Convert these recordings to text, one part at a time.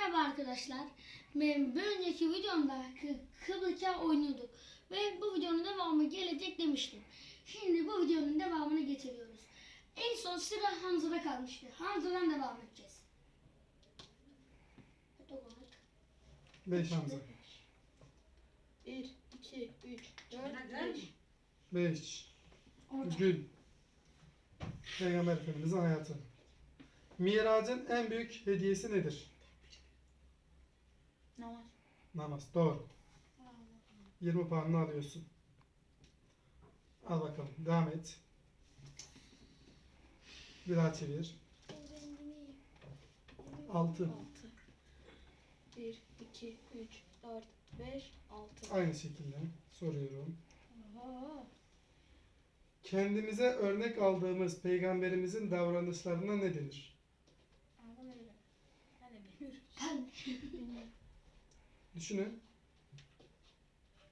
Merhaba arkadaşlar. Ben bir önceki videomda Kı- Kıbrık'a oynuyorduk. Ve bu videonun devamı gelecek demiştim. Şimdi bu videonun devamını getiriyoruz. En son sıra Hamza'da kalmıştı. Hamza'dan devam edeceğiz. 5 Hamza. 1, 2, 3, 4, 5. 5. Orada. Gül. Peygamber Efendimizin hayatı. Miracın en büyük hediyesi nedir? Namaz. Namaz. Doğru. 20 puanını alıyorsun. Al bakalım. Devam et. Bir daha çevir. 6. 6. 1, 2, 3, 4, 5, 6. Aynı şekilde soruyorum. Kendimize örnek aldığımız peygamberimizin davranışlarına ne denir? Ben de bilmiyorum. Ben Bilmiyorum. Düşünün.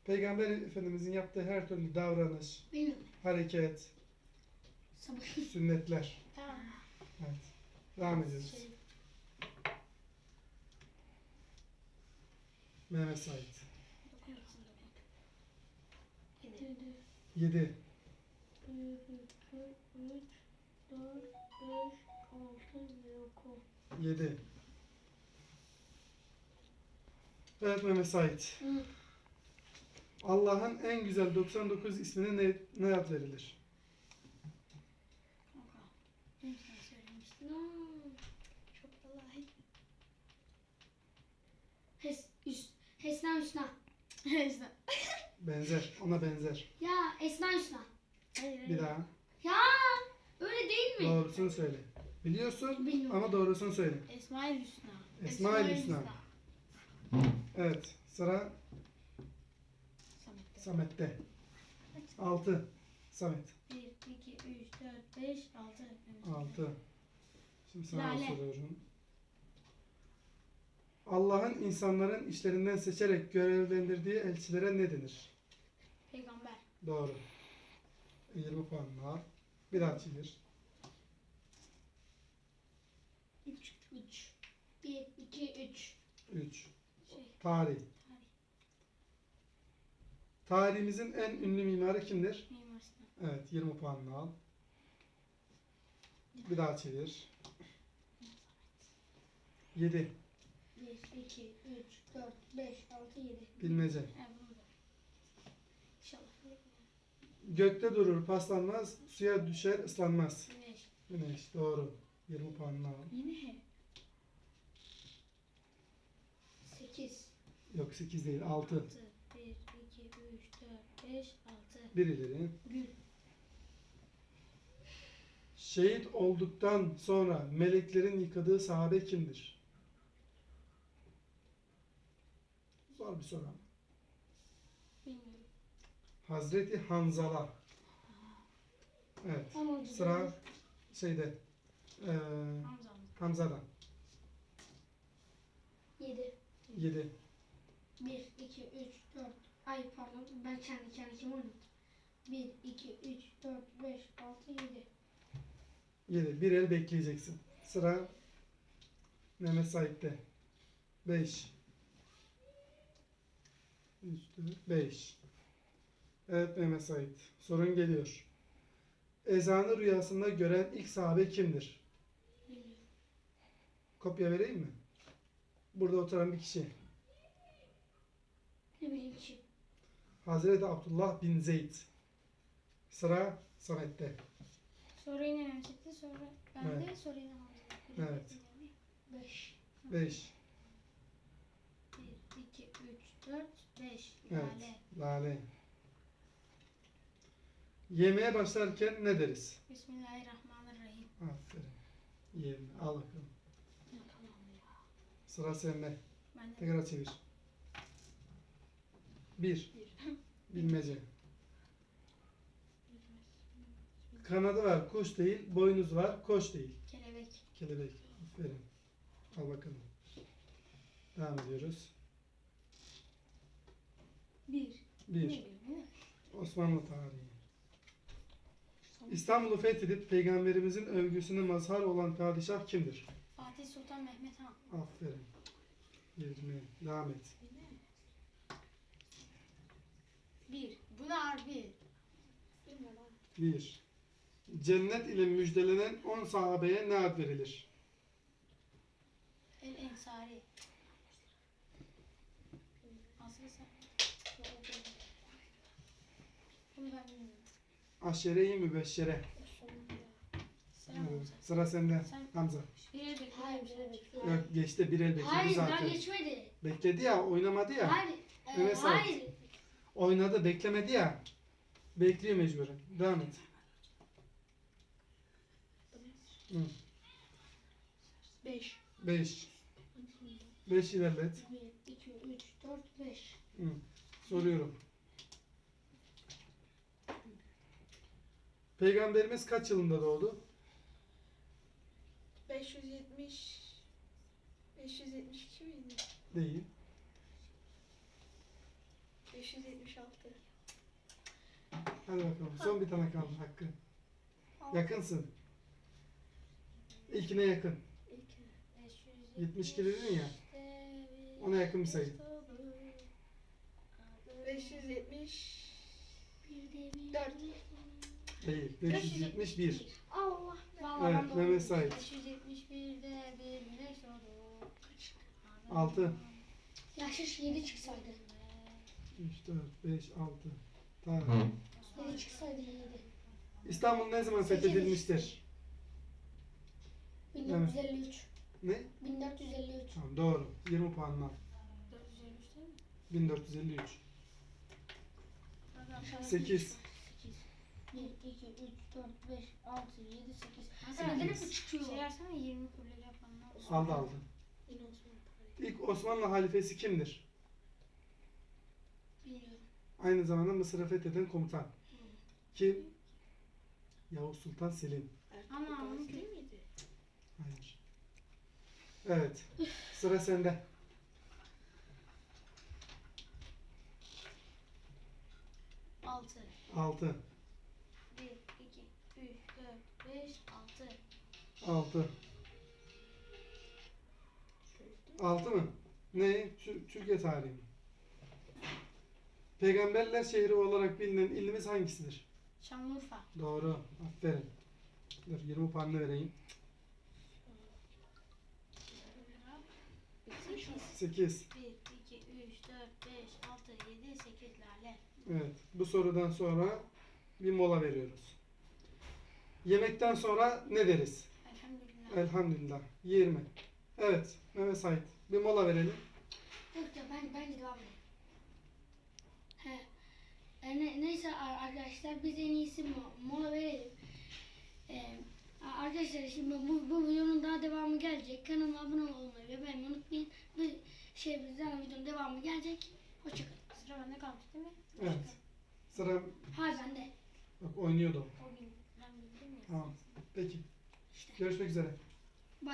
Peygamber Efendimizin yaptığı her türlü davranış, bilmiyorum. hareket, Sabah. sünnetler. Tamam. Evet. Devam ediyoruz. Şey, Mehmet Said. dokunuyorsun dokun. 7, 7. 1, 2, 3, 4, 5, 6, 9. 7. Evet Mehmet Said. Hı. Allah'ın en güzel 99 ismine ne, ne ad verilir? Dün sen söylemiştin. No. Çok kolay. Hes, üst, Hesna Hüsna. Benzer. Ona benzer. Ya Esna Hüsna. Bir daha. Ya öyle değil mi? Doğrusunu söyle. Biliyorsun Bilmiyorum. ama doğrusunu söyle. Esma-i Hüsna. Esma-i Hüsna. Evet. Sıra Samet'te. Samet'te. 6. Samet. 1, 2, 3, 4, 5, 6. 6. Şimdi sana Lale. soruyorum. Allah'ın insanların işlerinden seçerek görevlendirdiği elçilere ne denir? Peygamber. Doğru. 20 puan var. Bir daha çevir. 3. 3. 1, 2, 3. 3. Tarih. Tarih. Tarihimizin en ünlü mimarı kimdir? Mimar Sinan. Evet 20 puanını al. Bir daha çevir. 7. 1, 2, 3, 4, 5, 6, 7. Bilmece. Bunu da. İnşallah. Gökte durur paslanmaz, suya düşer ıslanmaz. Güneş. Güneş doğru. 20 puanını al. Yine he. 8. Yok 8 değil 6. 6, 1, 2, 3, 4, 5, 6. Bir ileri. Gül. Şehit olduktan sonra meleklerin yıkadığı sahabe kimdir? Zor bir soru ama. Bilmiyorum. Hazreti Hanzala. Evet. Ama Sıra şeyde eee Hamza mı? Hamza'dan. 7. 7. 1, 2, 3, 4. Ay pardon ben kendi kendime oynadım. 1, 2, 3, 4, 5, 6, 7. 7. Bir el bekleyeceksin. Sıra Mehmet Said'de. 5. 3, 4, 5. Evet Mehmet Said. Sorun geliyor. Ezanı rüyasında gören ilk sahabe kimdir? Kopya vereyim mi? Burada oturan bir kişi. Ne bileyim ki. Hazreti Abdullah bin Zeyd. Sıra Samet'te. Sonra yine Mehmet çıktı. Sonra ben de Evet. sonra yine Hamza. Evet. 5. 5. 1, 2, 3, 4, 5. Evet. Lale. Lale. Yemeğe başlarken ne deriz? Bismillahirrahmanirrahim. Aferin. Yiyelim. Al bakalım. Ne tamam ya. Sıra sende. Ben de Tekrar çevir. 1. bir. Bilmece. Kanadı var, kuş değil. Boynuz var, koş değil. Kelebek. Kelebek. Aferin. Al bakalım. Devam ediyoruz. 1. 1. Ne diyor? Ne? Osmanlı tarihi. İstanbul'u fethedip peygamberimizin övgüsüne mazhar olan padişah kimdir? Fatih Sultan Mehmet Han. Aferin. 20. Devam et. Bir. Bu ne harbi? 1. Cennet ile müjdelenen 10 sahabeye ne ad verilir? El Ensari. Aslı sen. Bunu ben bilmiyorum. Aşere-i mübeşşere. Evet. Sıra sende. Sen- Hamza. Bir el bekle. Hayır, bir el bekle. Yok geçti bir el bekledi Hayır daha zaten. geçmedi. Bekledi ya oynamadı ya. Hayır. e, hayır. Oynadı beklemedi ya. Bekliyor mecburen. Devam et. Hı. Beş. 5. 5 ilerlet. Bir, iki, üç, dört, beş. Hı. Soruyorum. Peygamberimiz kaç yılında doğdu? 570 572 miydi? Değil. Hadi bakalım. Son bir tane kaldı hakkı. Yakınsın. İlkine yakın. 72 dedin ya. Ona yakın bir sayı. 570 Bir de bir. Dört. Değil. 571. Allah Evet Mehmet Sait. 571'de bir güneş doğdu. 6. Yaşış yedi çıksaydı. 3, 4, 5, 6. Tamam. Yedi çıksaydı iyiydi. İstanbul ne zaman fethedilmiştir? 1453. Ne? 1453. Tamam doğru. 20 puanla. 453 değil mi? 1453. 8. 1, 2, 3, 4, 5, 6, 7, 8. Hasan Neden hep çıkıyor? Şey versene 20 kulle yapanlar. Aldı aldı. İlk Osmanlı halifesi kimdir? Bilmiyorum. Aynı zamanda Mısır'ı fetheden komutan. Kim? Yavuz Sultan Selim. Ama onunki- değil miydi? Hayır. Evet. Sıra sende. Altı. 6. 1, 2, 3, 4, 5, 6. 6. 6 mı? Ne? Tü- Türkiye tarihi mi? Peygamberler şehri olarak bilinen ilimiz hangisidir? Şanlıurfa. Doğru. Aferin. Dur 20 puanını vereyim. 8. 1, 2, 3, 4, 5, 6, 7, 8 lale. Evet. Bu sorudan sonra bir mola veriyoruz. Yemekten sonra ne deriz? Elhamdülillah. Elhamdülillah. 20. Evet. Mehmet Sait. Bir mola verelim. Yok ya ben bence devam edelim. He. E, ne, neyse ar- arkadaşlar biz en iyisi mo- mola verelim. E, a- arkadaşlar şimdi bu, bu videonun daha devamı gelecek. Kanalıma abone olmayı ve beğenmeyi unutmayın. Bu şey bizden videonun devamı gelecek. Hoşçakalın. Sıra bende kalmış değil mi? Evet. Sıra Hayır bende. bak oynuyordu. O gün ben bildim ya. Tamam. Peki. Görüşmek üzere. Bye.